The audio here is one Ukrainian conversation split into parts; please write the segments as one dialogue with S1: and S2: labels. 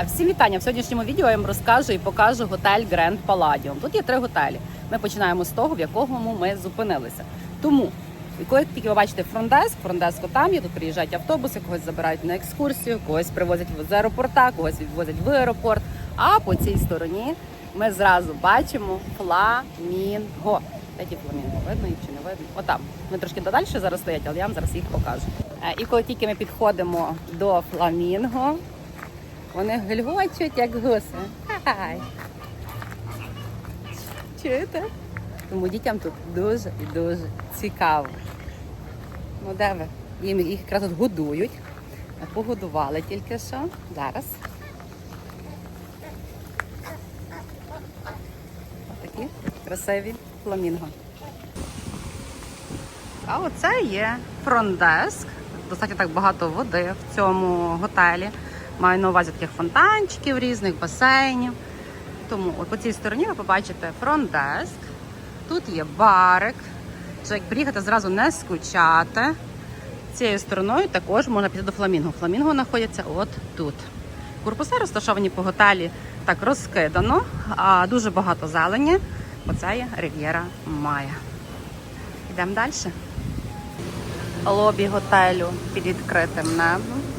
S1: Е, Всім вітання! В сьогоднішньому відео я вам розкажу і покажу готель Grand Palladium. Тут є три готелі. Ми починаємо з того, в якому ми зупинилися. Тому, коли тільки ви бачите фронтдеск, фронтдеску там є, тут приїжджають автобуси, когось забирають на екскурсію, когось привозять з аеропорта, когось відвозять в аеропорт. А по цій стороні ми зразу бачимо фламінго. Ті фламінго? Видно їх чи не видно? Отам. Ми трошки додалі зараз стоять, але я вам зараз їх покажу. Е, І коли тільки ми підходимо до фламінго, вони гельгочуть, як гуси. Хай. Чуєте? Тому дітям тут дуже і дуже цікаво. Ну, де ви? Їм їх якраз тут годують. Погодували тільки що. Зараз. Такі красиві фламінго. А оце є фронтдеск. Достатньо так багато води в цьому готелі. Маю на увазі таких фонтанчиків різних, басейнів. Тому от по цій стороні ви побачите фронтдеск. Тут є барик. Як приїхати, зразу не скучати. Цією стороною також можна піти до фламінго. Фламінго знаходиться от тут. Корпуси розташовані по готелі так розкидано, а дуже багато зелені. Оце є Рив'єра Майя. Йдемо далі. Лобі готелю під відкритим небом.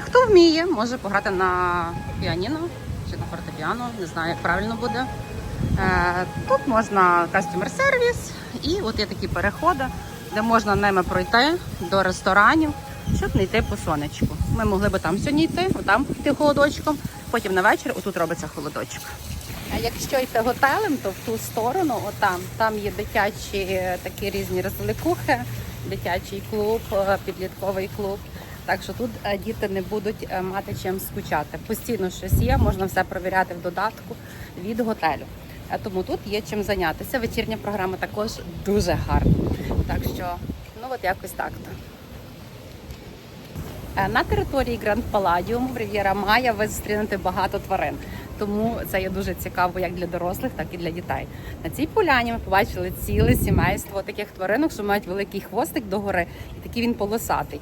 S1: Хто вміє, може пограти на піаніно чи на фортепіано, не знаю, як правильно буде. Е, Тут можна кастомер сервіс і от є такі переходи, де можна ними пройти до ресторанів, щоб не йти по сонечку. Ми могли би там сьогодні йти, отам йти холодочком, потім на вечір отут робиться холодочок. А якщо йти готелем, то в ту сторону, отам, там є дитячі е, такі різні розвлекухи, дитячий клуб, е, підлітковий клуб. Так що тут е, діти не будуть е, мати чим скучати. Постійно щось є, можна все перевіряти в додатку від готелю. Е, Тому тут є чим зайнятися. Вечірня програма також дуже гарна. Так що, ну от якось так-то. На території Гранд Паладіум в Рів'єра Майя ви зустрінете багато тварин. Тому це є дуже цікаво як для дорослих, так і для дітей. На цій поляні ми побачили ціле сімейство таких тваринок, що мають великий хвостик догори, і такий він полосатий.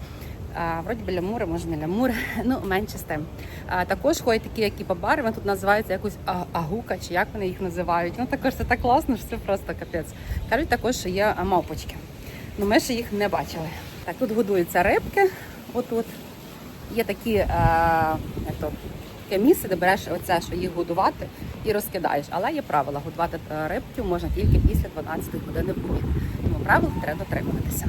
S1: А, вроді біля мури, може не лямур, ну менше з тим. Також ходять такі, які побари, вони тут називаються якось агука, чи як вони їх називають. Ну також це так класно, що це просто капець. Кажуть також, що є мавпочки. Ну ми ще їх не бачили. Так, тут годуються рибки. Отут є такі, е, то, таке місце, де береш оце, що їх годувати і розкидаєш. Але є правила, годувати е, рибків можна тільки після 12 години в дні. Тому правил треба дотримуватися.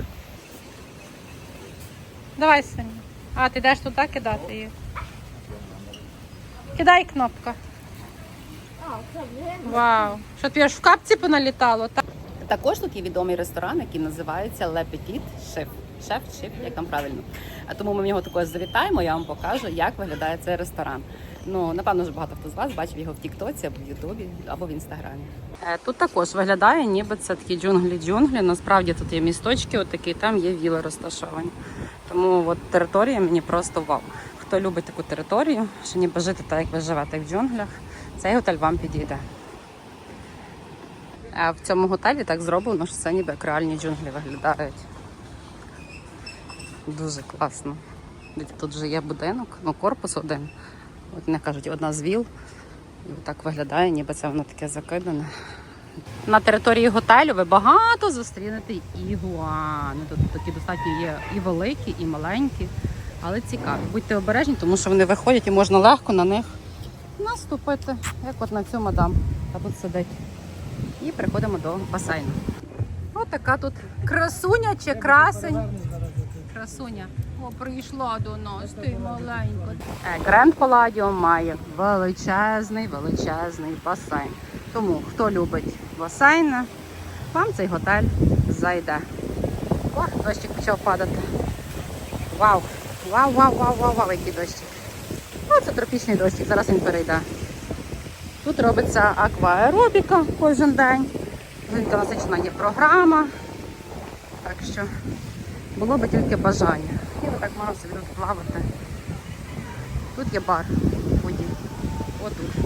S1: Давай, Соня. А, ти йдеш туди кидати їх. Кидай кнопка. Вау. Що тобі аж в капці поналітало? Так? Також тут є відомий ресторан, який називається Le Petit Chef. Шеф, шеф, як там правильно. А Тому ми в нього також завітаємо, я вам покажу, як виглядає цей ресторан. Ну, напевно, вже багато хто з вас бачив його в Тіктоці або в Ютубі, або в інстаграмі. Тут також виглядає, ніби це такі джунглі-джунглі. Насправді тут є місточки, отакі, там є віли розташовані. Тому от територія мені просто вау. Хто любить таку територію, що ніби жити так, як ви живете в джунглях, цей готель вам підійде. А в цьому готелі так зроблено, що це ніби як реальні джунглі виглядають. Дуже класно. Тут же є будинок, ну корпус один. От вони кажуть, одна з віл. І так виглядає, ніби це воно таке закидане. На території готелю ви багато зустрінете ігуани. Тут такі достатньо є і великі, і маленькі, але цікаві. Будьте обережні, тому що вони виходять і можна легко на них наступити, як от на цю мадам, яка тут сидить. І приходимо до басейну. Ось така тут красуня чи красень. Красуня. О, прийшла до нас, ти маленька. Гренд Паладіум має величезний, величезний басейн. Тому, хто любить басейни, вам цей готель зайде. О, дощик почав падати. Вау! Вау, вау, вау, вау, вау, який дощик. О, це тропічний дощик, зараз він перейде. Тут робиться акваеробіка кожен день. Насичена є програма. Так що було би тільки бажання. І отак можна собі тут плавати. Тут є бар у воді. Отут.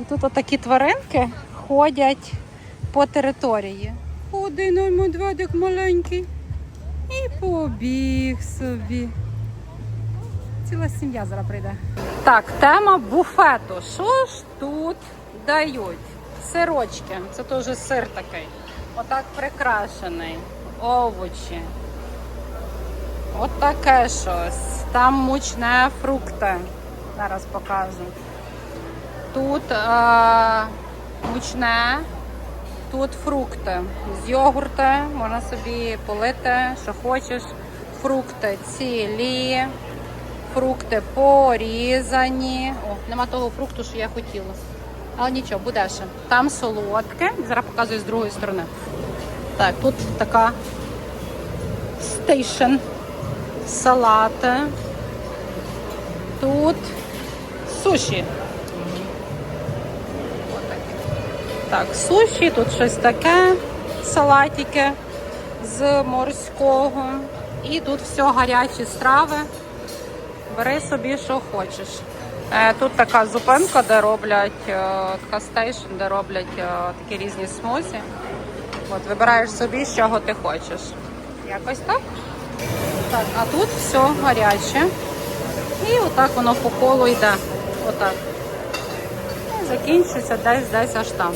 S1: І тут отакі тваринки ходять по території. Один медведик маленький. І Побіг собі. Ціла сім'я зараз прийде. Так, тема буфету. Що ж тут дають? Сирочки. Це теж сир такий. Отак прикрашений. Овочі. От таке щось. Там мучне фрукти. Зараз покажу. Тут е, мучне, тут фрукти. З йогурти можна собі полити, що хочеш. Фрукти цілі, фрукти порізані. О, нема того фрукту, що я хотіла. Але нічого, буде ще. Там солодке. Зараз показую з другої сторони. Так, тут така стейшн. Салати. Тут суші. Так, суші, тут щось таке, салатики з морського. І тут все гарячі страви. Бери собі, що хочеш. Е, Тут така зупинка, де роблять е, така стейшн, де роблять е, такі різні смузі. От вибираєш собі, з чого ти хочеш. Якось так. Так, а тут все гаряче. І отак воно по колу йде. Отак. І закінчується десь десь аж там.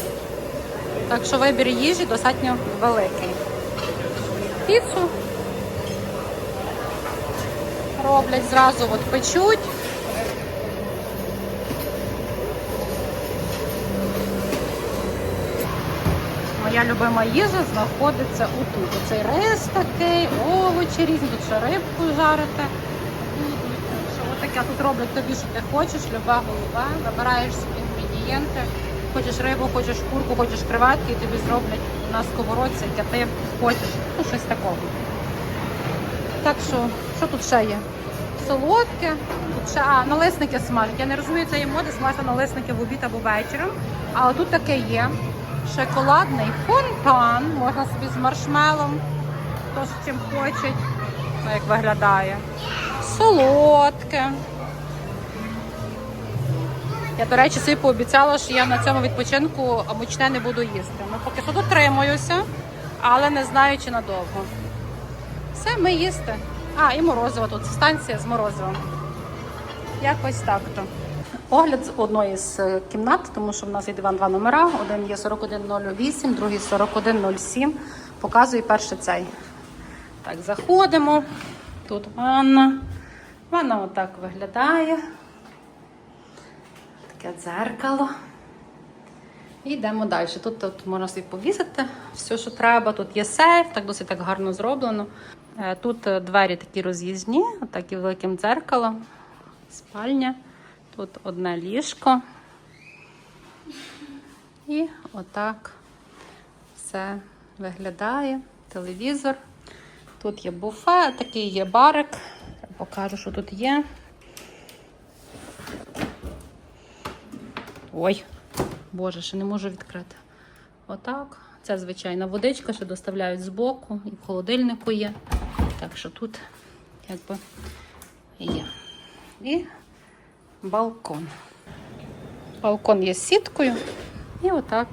S1: Так що вибір їжі достатньо великий. Піцу роблять зразу, от печуть. Моя любима їжа знаходиться отут. Оцей рис такий, овочі різні, тут ще рибку жарити. Що отаке тут роблять тобі, що ти хочеш, люба голова, вибираєш собі інгредієнти. Хочеш рибу, хочеш курку, хочеш креветки, і тобі зроблять на сковородці, яке ти хочеш. Ну, щось такого. Так що, що тут ще є? Солодке, тут ще а, налисники смажать. Я не розумію цієї моди смажити налисники в обід або вечором. Але тут таке є. Шоколадний фонтан. Можна собі з маршмелом. Хто з чим хоче. Ну, як виглядає. Солодке. Я, до речі, собі пообіцяла, що я на цьому відпочинку мучне не буду їсти. Ну, поки що дотримуюся, але не знаю, чи надовго. Все, ми їсти. А, і морозиво тут. Станція з морозивом. Якось так-то. Огляд з одної з е, кімнат, тому що в нас є диван два номера. Один є 4108, другий 4107. Показую перше цей. Так, заходимо. Тут ванна. Ванна отак виглядає. Таке дзеркало. І йдемо далі. Тут, тут можна собі повісити все, що треба. Тут є сейф, так досить так гарно зроблено. Е, Тут е, двері такі роз'їзні, отак і великим дзеркалом. Спальня. Тут одне ліжко. І отак все виглядає. Телевізор. Тут є буфет, такий є барик. Покажу, що тут є. Ой, Боже, ще не можу відкрити. Отак. Це звичайна водичка, що доставляють збоку, і в холодильнику є. Так що тут якби є. І балкон. Балкон є з сіткою. І отак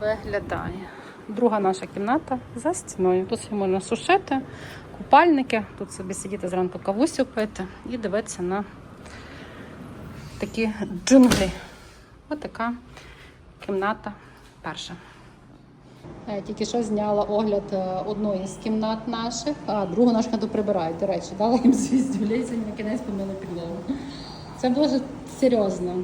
S1: виглядає. Друга наша кімната за стіною. Тут собі можна сушити, купальники, тут собі сидіти зранку кавусю пити і дивитися на такі джунглі. Ось така кімната перша. Я тільки що зняла огляд е, одної з кімнат наших, а другу нашу кімнату прибирають. До речі, дала їм звіздюлей, сьогодні на кінець помили підлогу. Це дуже серйозно.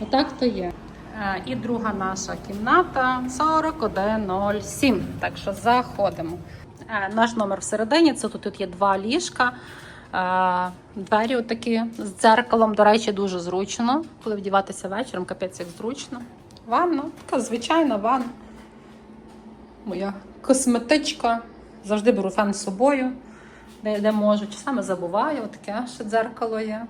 S1: Отак то є. Е, І друга наша кімната 4107. Так що заходимо. Е, Наш номер всередині. Це тут, тут є два ліжка. Двері отакі з дзеркалом, до речі, дуже зручно. Коли вдіватися вечором, капець як зручно. Ванна, така звичайна ванна. Моя косметичка. Завжди беру фен з собою, де, де можу. Часами забуваю, таке ще дзеркало є.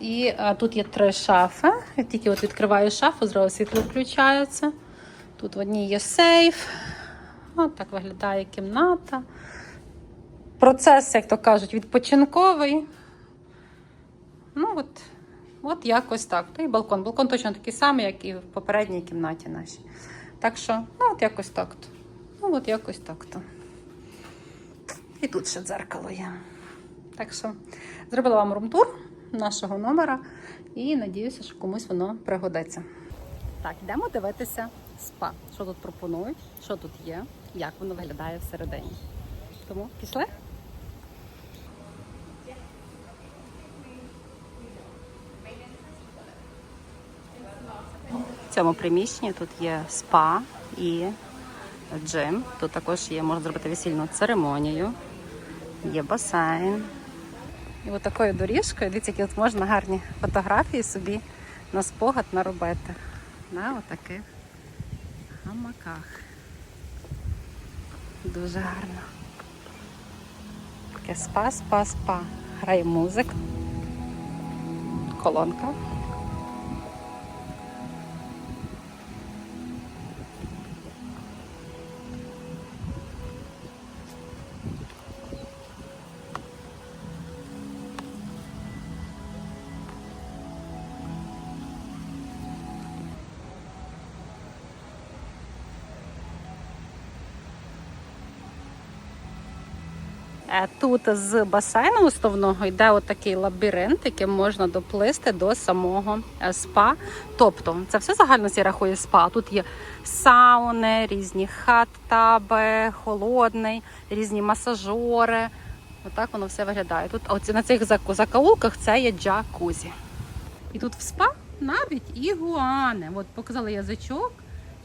S1: І а, тут є три шафи. Я тільки от відкриваю шафу, зразу світло включається. Тут в одній є сейф. От так виглядає кімната. Процес, як то кажуть, відпочинковий. Ну, от, от якось так. То і балкон. Балкон точно такий самий, як і в попередній кімнаті нашій. Так що, ну, от якось так-то. Ну, от якось так-то. І тут ще дзеркало є. Так що зробила вам румтур нашого номера і надіюся, що комусь воно пригодиться. Так, йдемо дивитися спа. Що тут пропонують, що тут є, як воно виглядає всередині. Тому пішли. В цьому приміщенні тут є спа і джим. Тут також є, можна зробити весільну церемонію, є басейн. І от такою доріжкою, дивіться, які тут можна гарні фотографії собі на спогад наробити. На отаких гамаках. Дуже гарно. Таке спа, спа, спа. Грає музика. Колонка. Тут з басейну основного йде отакий лабіринт, яким можна доплисти до самого е, спа. Тобто це все загально всі рахує спа. Тут є сауни, різні хат-таби, холодний, різні масажори. Отак воно все виглядає. Тут оці, на цих зак- закоулках це є джакузі. І тут в спа навіть ігуани. От показали язичок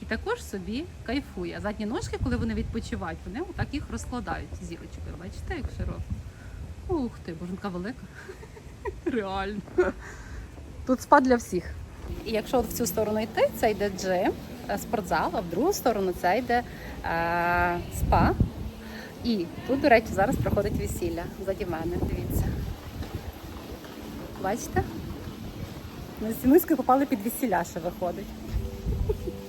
S1: і також собі кайфує. Задні ножки, коли вони відпочивають, вони отак їх розкладають зірочкою. Бачите, як широко. Ух ти, боженка велика. Реально. Тут спа для всіх. І якщо от в цю сторону йти, це йде джим, е, спортзал, а в другу сторону це йде е, спа. І тут, до речі, зараз проходить весілля. Заді мене, дивіться. Бачите? Ми з Зінуською попали під весілля, ще виходить.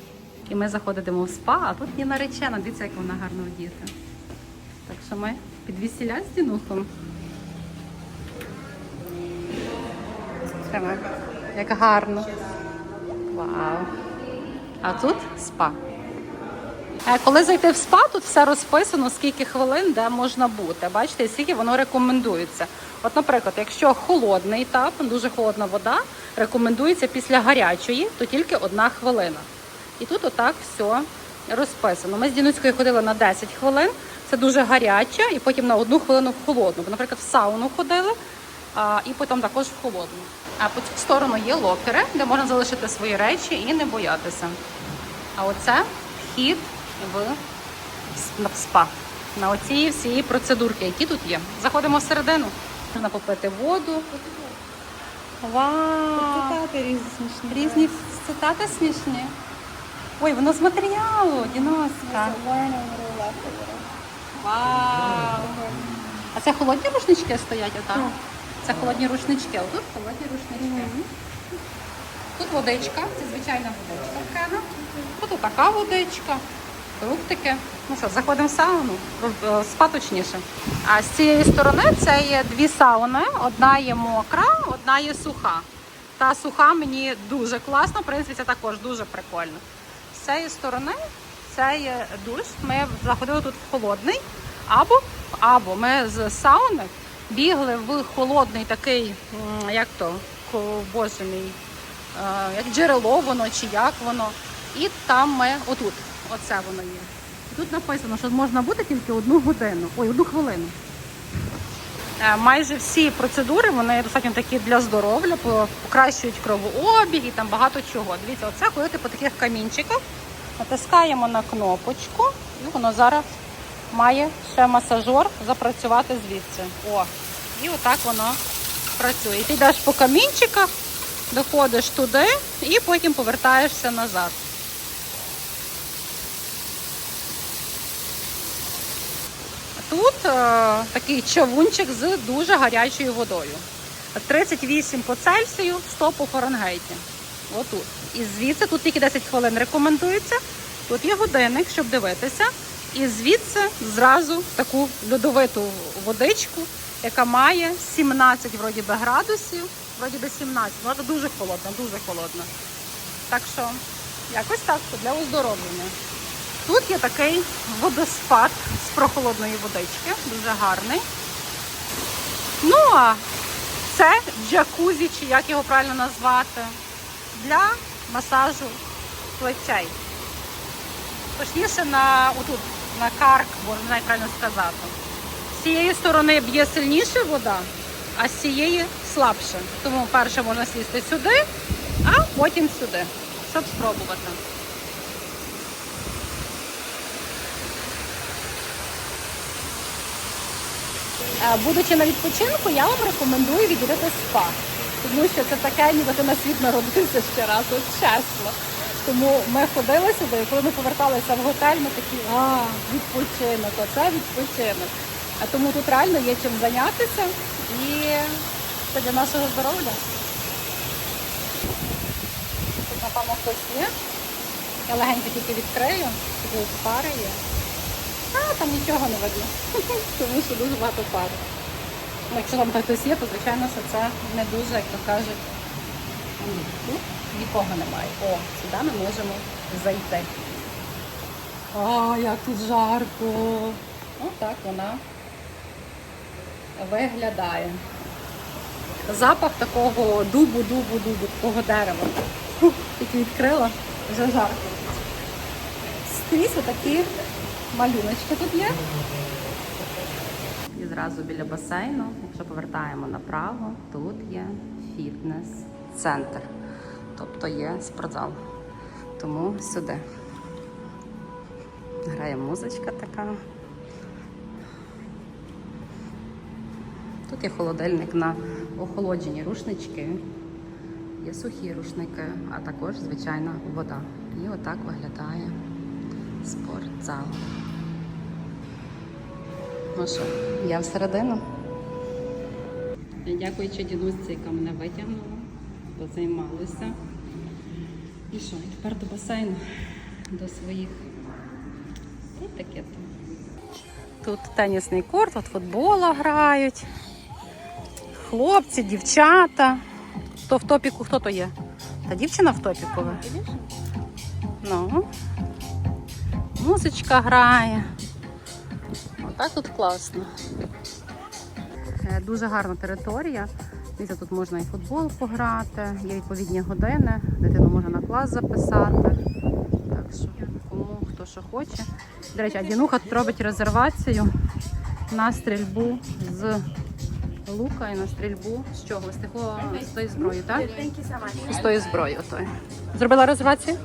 S1: І ми заходимо в спа, а тут є наречена. Дивіться, як вона гарно вдіта. Так що ми під весілля з Дінухом. Як гарно. Вау. А тут спа. Коли зайти в спа, тут все розписано, скільки хвилин, де можна бути. Бачите, скільки воно рекомендується. От, наприклад, якщо холодний етап, дуже холодна вода, рекомендується після гарячої, то тільки одна хвилина. І тут отак все розписано. Ми з Дінуцькою ходили на 10 хвилин, це дуже гаряча, і потім на одну хвилину в холодну. Бо, наприклад, в сауну ходили, а, і потім також в холодну. А по цю сторону є локери, де можна залишити свої речі і не боятися. А оце вхід в спа. На оці всі процедурки, які тут є. Заходимо всередину. Можна попити воду. Вау!
S2: Цитати різні смішні.
S1: Різні цитати смішні. Ой, воно з матеріалу, Діноска. Вау! А це холодні рушнички стоять отак? Це холодні рушнички. Отут холодні рушнички. Тут водичка, це звичайна водичка в кена. Тут така водичка, фруктики. Ну що, заходимо в сауну, е, спа точніше. А з цієї сторони це є дві сауни. Одна є мокра, одна є суха. Та суха мені дуже класно, в принципі, це також дуже прикольно. З цієї сторони це є душ. Ми заходили тут в холодний, або, або ми з сауни бігли в холодний такий, як то, боже мій, е, як джерело воно чи як воно. І там ми отут, оце воно є. Тут написано, що можна бути тільки одну годину, ой, одну хвилину. Е, Майже всі процедури вони достатньо такі для здоров'я, покращують кровообіг і там багато чого. Дивіться, оце ходити по таких камінчиках, натискаємо на кнопочку, і воно зараз має ще масажор запрацювати звідси. О, і отак воно працює. Ти йдеш по камінчиках, доходиш туди і потім повертаєшся назад. Тут е, такий чавунчик з дуже гарячою водою. 38 по Цельсію, 100 по Фаренгейті. Отут. І звідси тут тільки 10 хвилин рекомендується. Тут є годинник, щоб дивитися. І звідси зразу таку льодовиту водичку, яка має 17 вроді би, градусів, вроді би 17. Вона дуже холодна, дуже холодна. Так що, якось так, для оздоровлення. Тут є такий водоспад з прохолодної водички, дуже гарний. Ну а це джакузі, чи як його правильно назвати, для масажу плечей. Точніше на отут, на карк, можна навіть правильно сказати. З цієї сторони б'є сильніше вода, а з цієї слабше. Тому перше можна сісти сюди, а потім сюди, щоб спробувати. Будучи на відпочинку, я вам рекомендую відвідати спа. Тому що це таке, ніби ти на світ народився ще раз, от чесно. Тому ми ходили сюди, і коли ми поверталися в готель, ми такі, а, відпочинок, оце відпочинок. А тому тут реально є чим зайнятися і це для нашого здоров'я. Тут, напевно, хтось є. Я легенько тільки відкрию, тут пари є. А, там нічого не видно, тому що дуже багато пар. Ну, якщо там хтось є, то звичайно, що це не дуже, як то кажуть, нікого немає. О, сюди ми можемо зайти. А, як тут жарко. Отак вона виглядає. Запах такого дубу, дубу, дубу, такого дерева. Фух, Тільки відкрила, вже жарко. Скрізь отакі малюночки тут є. І зразу біля басейну, якщо повертаємо направо, тут є фітнес-центр. Тобто є спортзал. Тому сюди. Грає музичка така. Тут є холодильник на охолоджені рушнички. Є сухі рушники, а також звичайна вода. І отак виглядає спортзал. Ну що, я всередину. Дякуючи дідусі, яка мене витягнула, позаймалися. І що, і тепер до басейну, до своїх. І таке там. Тут тенісний корт, тут футбола грають. Хлопці, дівчата. Хто в топіку, хто то є? Та дівчина в топіку. Ну. Музичка грає. Отак тут класно. Е, Дуже гарна територія. Дивіться, тут можна і футбол пограти, є відповідні години, дитину можна на клас записати. Так що кому хто що хоче. До речі, а Дінуха тут робить резервацію на стрільбу з лука і на стрільбу з чого? З, такого, з тої зброї, так? З тої зброї. Отої. Зробила резервацію?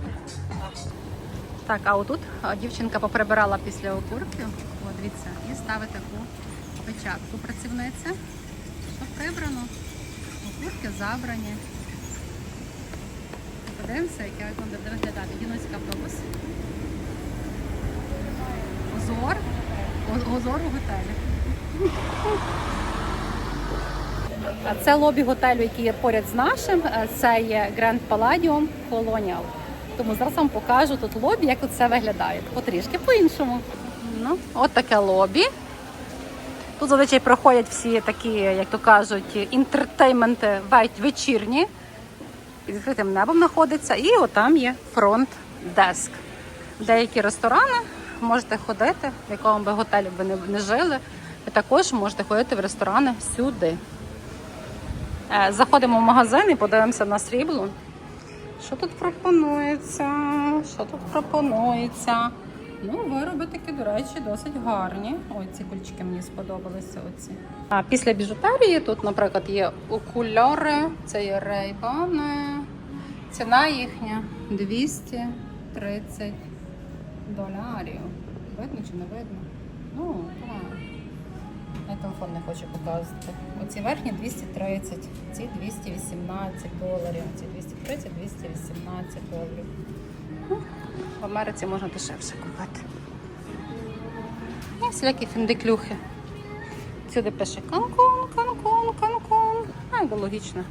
S1: Так, а отут дівчинка поприбирала після окурків. О, дивіться, і ставить таку печатку працівниця. Що прибрано, окурки забрані. Подивимося, як він буде виглядати. Діночка автобус. Озор. Озор у готелі. А Це лобі готелю, який є поряд з нашим. Е, Це є Grand Palladium Colonial. Тому зараз вам покажу тут лобі, як тут все виглядає. Потрішки по-іншому. Ну, от таке лобі. Тут зазвичай проходять всі такі, як то кажуть, інтертейменти вечірні. Під відкритим небом знаходиться. І отам є фронт-деск. Деякі ресторани можете ходити, в якому би готелі ви не, жили. Ви також можете ходити в ресторани сюди. Е, Заходимо в магазин і подивимося на срібло. Що тут пропонується? Що тут пропонується? Ну, вироби такі, до речі, досить гарні. Ой, ці кульчики мені сподобалися. Оці. А після біжутерії тут, наприклад, є окуляри, це є рейбани. Ціна їхня 230 доларів. Видно чи не видно? Ну. Я телефон не хочу показувати. Оці верхні 230, ці 218 доларів, ці 230, 218 доларів. Ну, В Америці можна дешевше купити. І всілякі фіндиклюхи. Сюди пише Канкун, Канкун, Канкун. А, якби логічно.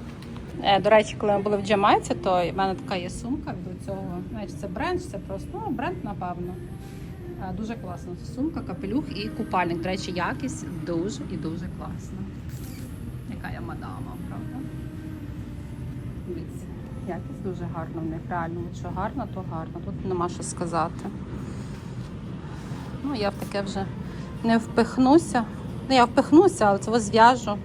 S1: Е, До речі, коли ми були в Джамайці, то в мене така є сумка до цього. Знаєш, це бренд, це просто ну, бренд, напевно. Е, Дуже класно. Сумка, капелюх і купальник. До речі, якість дуже і дуже класна. Яка я мадама, правда? Дивіться, якість дуже гарна в них. Реально, що гарно, то гарно. Тут нема що сказати. Ну, я в таке вже не впихнуся. Ну, я впихнуся, але це зв'яжу.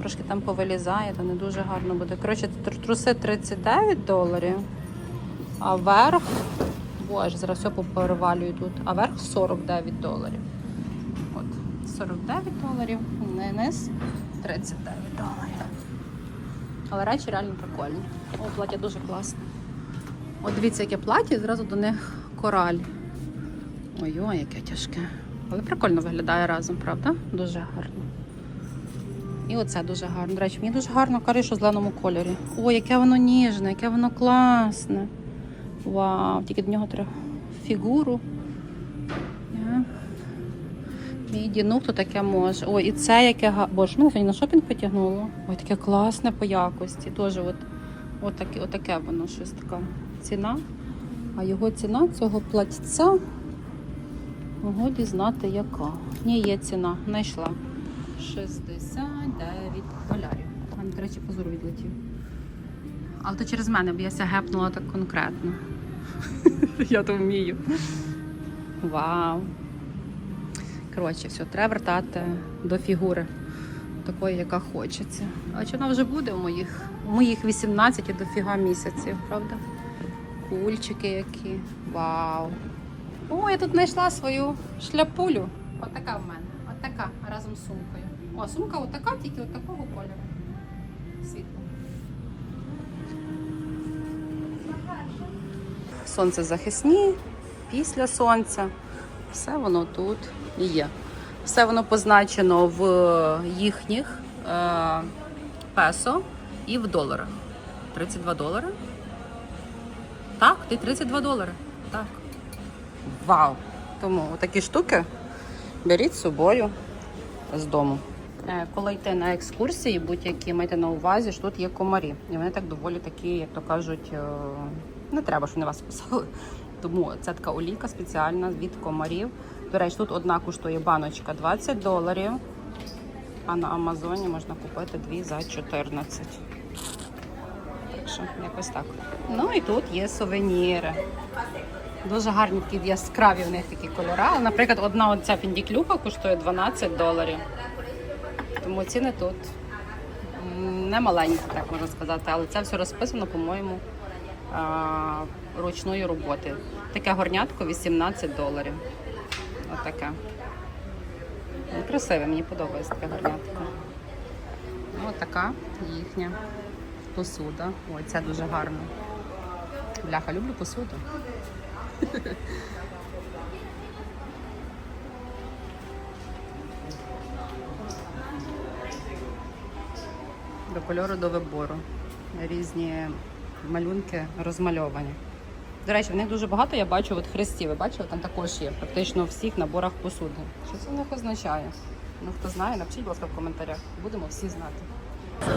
S1: Трошки там повилізає, то не дуже гарно буде. Коротше, тр- труси 39 доларів, а верх, боже, зараз все поперевалюю тут, а верх 49 доларів. От, 49 доларів, низ 39 доларів. Але речі реально прикольні. О, плаття дуже класне. От дивіться, яке плаття, і зразу до них кораль. Ой-ой, яке тяжке. Але прикольно виглядає разом, правда? Дуже гарно. І оце дуже гарно. До речі, мені дуже гарно кариш у зеленому кольорі. Ой, яке воно ніжне, яке воно класне. Вау, тільки до нього треба фігуру. Мій дінук то таке може. Ой, і це яке га. Боже, ну сьогодні на шопінг потягнуло. Ой, таке класне по якості. Теж от, от, таке, от таке воно щось така ціна. А його ціна цього платця. Могу дізнати, яка. Ні, є ціна, знайшла. 69 долярів. У мене, до речі, позор відлетів. Але то через мене, бо я ся гепнула так конкретно. я то вмію. Вау. Коротше, все, треба вертати до фігури. Такої, яка хочеться. А чи вона вже буде у моїх? У моїх 18 і дофіга місяців, правда? Кульчики які. Вау. О, я тут знайшла свою шляпулю. Отака в мене. Отака разом з сумкою. О, сумка отака, тільки такого кольору. Світло. Сонцезахисні, після сонця. Все воно тут є. Все воно позначено в їхніх е, песо і в доларах. 32 долари. Так, ти 32 долари. Так. Вау! Тому такі штуки беріть з собою з дому. Е, Коли йти на екскурсії, будь-які майте на увазі, що тут є комарі. І вони так доволі такі, як то кажуть, е, не треба, щоб вони вас кусали. Тому це така олійка спеціальна від комарів. До речі, тут одна коштує баночка 20 доларів, а на Амазоні можна купити дві за 14. Так що якось так. Ну і тут є сувеніри. Дуже гарні такі яскраві в них такі кольори. Але, Наприклад, одна оця фіндіклюха коштує 12 доларів. Тому ціни тут не маленькі, так можна сказати. Але це все розписано, по-моєму, ручної роботи. Таке горнятко 18 доларів. Отаке. Ну, Красиве, мені подобається таке горнятко. Ну, така їхня посуда. Ой, це дуже гарно. Бляха, люблю посуду. До кольору до вибору. Різні малюнки розмальовані. До речі, в них дуже багато, я бачу, от хрестів. Ви бачили, там також є практично у всіх наборах посуди. Що це в них означає? Ну, хто знає, напишіть, будь ласка, в коментарях. Будемо всі знати.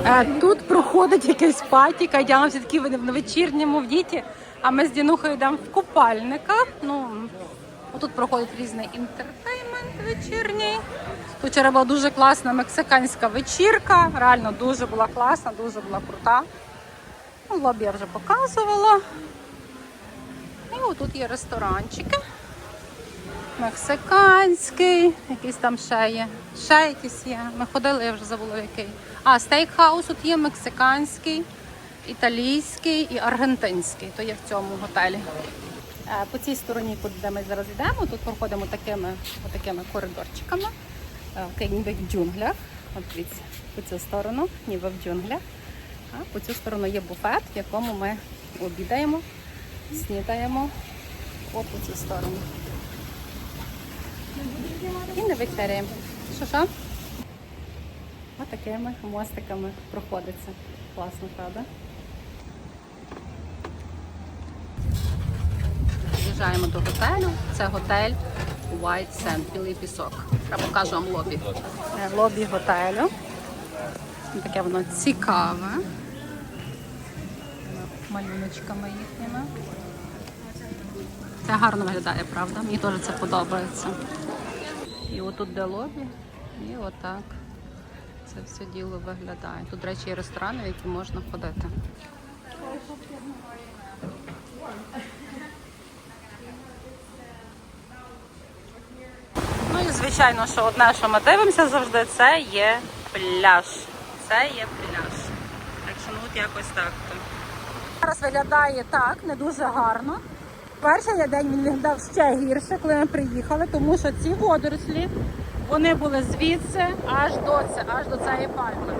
S1: Е, Тут проходить якийсь патіка, Діана всі такі в вечірньому вдіті, а ми з Дінухою йдемо в купальниках. Ну, тут проходить різний інтертеймент вечірній. Тут вчора була дуже класна мексиканська вечірка. Реально дуже була класна, дуже була крута. Ну, лобі я вже показувала. І отут є ресторанчики. Мексиканський, якийсь там ще є. Ще якийсь є. Ми ходили, я вже забула який. А, стейкхаус тут є мексиканський, італійський і аргентинський. То є в цьому готелі. Е, По цій стороні, куди ми зараз йдемо, тут проходимо такими, отакими коридорчиками, е, ніби в джунглях. От дивіться, по цю сторону, ніби в джунглях. А по цю сторону є буфет, в якому ми обідаємо, снідаємо. По цю сторону. І не вечеряємо. Що що? Ось такими мостиками проходиться. Класно, правда? Під'їжджаємо до готелю. Це готель White Sand, білий пісок. Я покажу вам лобі. Е, Лобі готелю. Таке воно цікаве. Малюночками їхніми. Це гарно виглядає, правда? Мені теж це подобається. І отут де лобі, і отак це все діло виглядає. Тут, до речі, є ресторани, в які можна ходити. Ну і звичайно, що одне, що ми дивимося завжди, це є пляж. Це є пляж. Так що ну от якось так. Зараз виглядає так, не дуже гарно. Перший день він виглядав ще гірше, коли ми приїхали, тому що ці водорослі вони були звідси аж до це, аж до цієї пальми.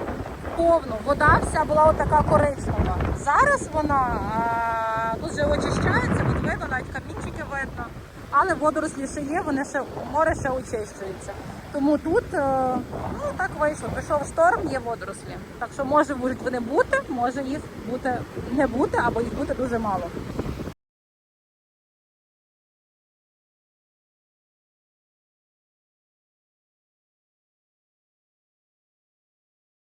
S1: Повно. Вода вся була отака коричнева. Зараз вона а, дуже очищається, от видно, навіть камінчики видно. Але водорослі ще є, вони ще море ще очищується. Тому тут е, ну так вийшло. Прийшов шторм, є водорослі. Так що може можуть вони бути, може їх бути не бути, або їх бути дуже мало.